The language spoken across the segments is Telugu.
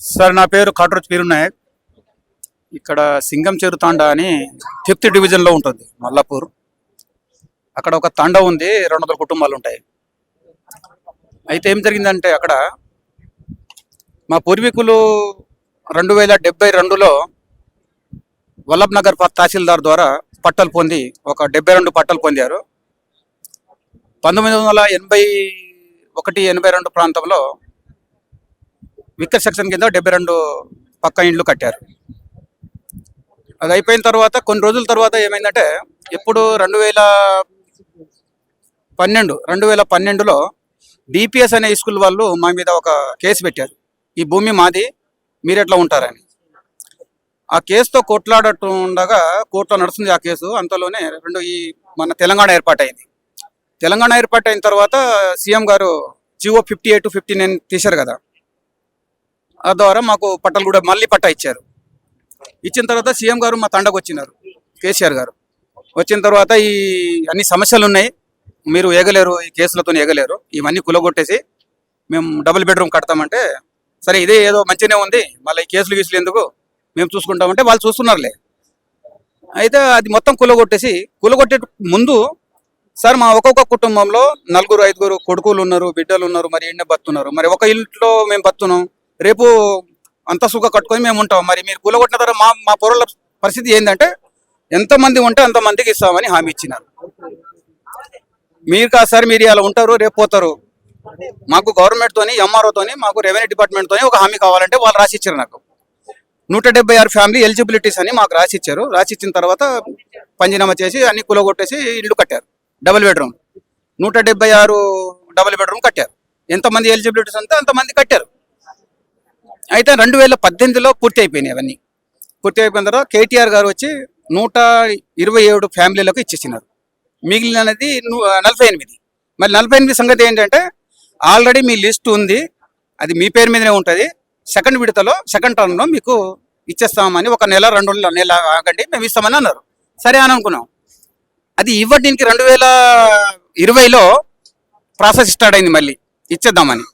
సార్ నా పేరు కాట్రోజ్ పీరు నాయక్ ఇక్కడ సింగం చెరు తాండా అని ఫిఫ్త్ డివిజన్లో ఉంటుంది మల్లాపూర్. అక్కడ ఒక తాండ ఉంది రెండు వందల కుటుంబాలు ఉంటాయి. అయితే ఏం జరిగిందంటే అక్కడ మా పూర్వీకులు రెండు వేల డెబ్బై రెండులో వల్లభ్ నగర్ తహసీల్దార్ ద్వారా పట్టాలు పొంది ఒక డెబ్బై రెండు పట్టలు పొందారు. పంతొమ్మిది వందల ఎనభై ఒకటి ఎనభై రెండు ప్రాంతంలో విక్కర్ సెక్షన్ కింద డెబ్బై రెండు పక్క ఇండ్లు కట్టారు. అది అయిపోయిన తర్వాత కొన్ని రోజుల తర్వాత ఏమైందంటే ఇప్పుడు రెండు వేల పన్నెండు రెండు వేల పన్నెండులో డిపిఎస్ అనే స్కూల్ వాళ్ళు మా మీద ఒక కేసు పెట్టారు. ఈ భూమి మాది మీరెట్లా ఉంటారని. ఆ కేసుతో కొట్లాడుతుండగా కోర్టులో నడుస్తుంది ఆ కేసు. అంతలోనే రెండు ఈ మన తెలంగాణ ఏర్పాటైంది. తెలంగాణ ఏర్పాటైన తర్వాత సీఎం గారు GO fifty eight fifty nine తీశారు కదా. ద్వారా మాకు పట్టాలు కూడా మళ్ళీ పట్టా ఇచ్చారు. ఇచ్చిన తర్వాత సీఎం గారు మా తండకు వచ్చినారు కేసీఆర్ గారు. వచ్చిన తర్వాత ఈ అన్ని సమస్యలు ఉన్నాయి. మీరు ఎగలేరు ఈ కేసులతో ఎగలేరు ఇవన్నీ కులగొట్టేసి మేము డబుల్ బెడ్రూమ్ కడతామంటే సరే ఇదే ఏదో మంచిగానే ఉంది. మళ్ళీ ఈ కేసులు గీసులు ఎందుకు? మేము చూసుకుంటామంటే వాళ్ళు చూస్తున్నారులే. అయితే అది మొత్తం కులగొట్టేసి కులగొట్టే ముందు సార్ మా ఒక్కొక్క కుటుంబంలో నలుగురు ఐదుగురు కొడుకులు ఉన్నారు బిడ్డలు ఉన్నారు మరి ఎన్నో బతున్నారు మరి ఒక ఇంట్లో మేము బతున్నాం రేపు అంత సుఖ కట్టుకొని మేము ఉంటాం. మరి మీరు కూలగొట్టిన తర్వాత మా మా పొరల పరిస్థితి ఏంటంటే ఎంతమంది ఉంటే అంతమందికి ఇస్తామని హామీ ఇచ్చినారు. మీరు కాదు సార్ మీరు ఇలా ఉంటారు రేపు పోతారు. మాకు గవర్నమెంట్ ఎంఆర్ఓతోని ఎంఆర్ఓ మాకు రెవెన్యూ డిపార్ట్మెంట్ తోని ఒక హామీ కావాలంటే వాళ్ళు రాసి ఇచ్చారు నాకు. నూట డెబ్బై ఆరు ఫ్యామిలీ ఎలిజిబిలిటీస్ అని మాకు రాసి ఇచ్చారు. రాసి ఇచ్చిన తర్వాత పంచనామా చేసి అన్ని కులగొట్టేసి ఇల్లు కట్టారు. డబుల్ బెడ్రూమ్ నూట డెబ్బై ఆరు డబుల్ బెడ్రూమ్ కట్టారు. ఎంతమంది ఎలిజిబిలిటీస్ అంతే అంతమంది కట్టారు. అయితే రెండు వేల పద్దెనిమిదిలో పూర్తి అయిపోయినాయి అవన్నీ. పూర్తి అయిపోయిన తర్వాత కేటీఆర్ గారు వచ్చి నూట ఇరవై ఏడు ఫ్యామిలీలకు ఇచ్చేసినారు. మిగిలినది నలభై ఎనిమిది. మరి నలభై ఎనిమిది సంగతి ఏంటంటే ఆల్రెడీ మీ లిస్ట్ ఉంది అది మీ పేరు మీదనే ఉంటుంది. సెకండ్ విడతలో సెకండ్ టర్మ్లో మీకు ఇచ్చేస్తామని ఒక నెల రెండు నెల ఆగండి మేము ఇస్తామని అన్నారు. సరే అని అనుకున్నాం. అది ఇవ్వడానికి రెండు వేల ఇరవైలో ప్రాసెస్ స్టార్ట్ అయింది మళ్ళీ. ఇచ్చేద్దామని.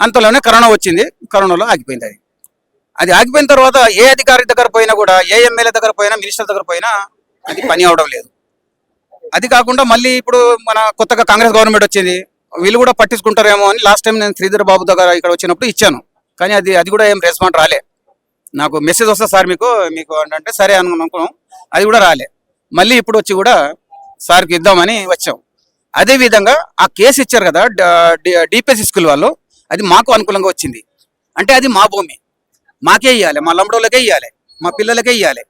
అంతలోనే కరోనా వచ్చింది. కరోనాలో ఆగిపోయింది అది. అది ఆగిపోయిన తర్వాత ఏ అధికారి దగ్గర పోయినా కూడా ఏ ఎమ్మెల్యే దగ్గర పోయినా మినిస్టర్ దగ్గర పోయినా అది పని అవడం లేదు. అది కాకుండా మళ్ళీ ఇప్పుడు మన కొత్తగా కాంగ్రెస్ గవర్నమెంట్ వచ్చింది. వీళ్ళు కూడా పట్టించుకుంటారేమో అని లాస్ట్ టైం నేను శ్రీధర్ బాబు దగ్గర ఇక్కడ వచ్చినప్పుడు ఇచ్చాను. కానీ అది అది కూడా ఏం రెస్పాండ్ రాలే. నాకు మెసేజ్ వస్తుంది సార్ మీకు మీకు అంటే సరే అను అనుకున్నాం. అది కూడా రాలే. మళ్ళీ ఇప్పుడు వచ్చి కూడా సార్కి ఇద్దామని వచ్చాం. అదే విధంగా ఆ కేసు ఇచ్చారు కదా డిపిఎస్సి స్కూల్ వాళ్ళు. అది మాకు అనుకూలంగా వచ్చింది. అంటే అది మా భూమి. మాకే ఇవ్వాలి మా లంబడోళ్ళకే ఇవ్వాలి మా పిల్లలకే ఇవ్వాలి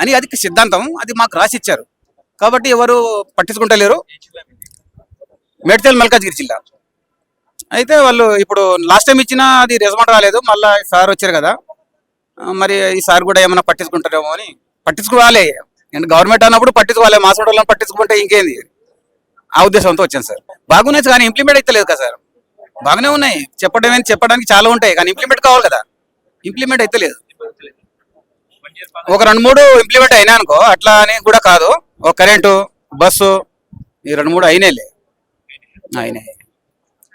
అని అది సిద్ధాంతం అది మాకు రాసి ఇచ్చారు కాబట్టి ఎవరు పట్టించుకుంటలేరు. మేడ్చల్ మల్కాజ్గిరి జిల్లా. అయితే వాళ్ళు ఇప్పుడు లాస్ట్ టైం ఇచ్చినా అది రెస్పాండ్ రాలేదు మళ్ళీ సార్ వచ్చారు కదా. మరి ఈ సార్ కూడా ఏమైనా పట్టించుకుంటారేమో అని. పట్టించుకోవాలి. నేను గవర్నమెంట్ అన్నప్పుడు పట్టించుకోవాలి మా వాళ్ళని పట్టించుకుంటే ఇంకేంది? ఆ ఉద్దేశంతో వచ్చాను సార్. బాగున్నాయి కానీ ఇంప్లిమెంట్ అయితే లేదు కదా సార్. బాగానే ఉన్నాయి. చెప్పడం ఏంటి? చెప్పడానికి చాలా ఉంటాయి. కానీ ఇంప్లిమెంట్ కావాలి కదా. ఇంప్లిమెంట్ అయితే లేదు. ఒక రెండు మూడు ఇంప్లిమెంట్ అయినా అనుకో అట్లా అని కూడా కాదు. ఒక కరెంటు బస్సు ఈ రెండు మూడు అయినాయిలే. అయినాయి.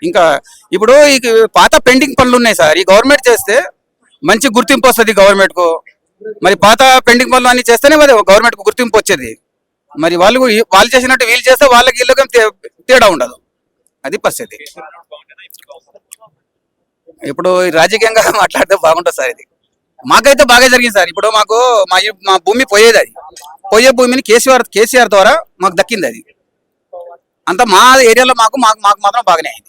ఇంకా ఇప్పుడు ఈ పాత పెండింగ్ పనులు ఉన్నాయి సార్. ఈ గవర్నమెంట్ చేస్తే మంచి గుర్తింపు వస్తుంది గవర్నమెంట్కు. మరి పాత పెండింగ్ పనులు అన్ని చేస్తేనే మరి గవర్నమెంట్కు గుర్తింపు వచ్చేది. మరి వాళ్ళు వాళ్ళు చేసినట్టు వీళ్ళు చేస్తే వాళ్ళకి వీళ్ళకి తేడా ఉండదు. అది పరిస్థితి. ఇప్పుడు రాజకీయంగా మాట్లాడితే బాగుంటుంది సార్ ఇది. మాకైతే బాగా జరిగింది సార్. ఇప్పుడు మాకు మా మా భూమి పోయేది అది. పోయే భూమిని కేసీఆర్ కేసీఆర్ ద్వారా మాకు దక్కింది అది. అంత మా ఏరియాలో మాకు మాకు మాకు మాత్రం బాగానే అయింది.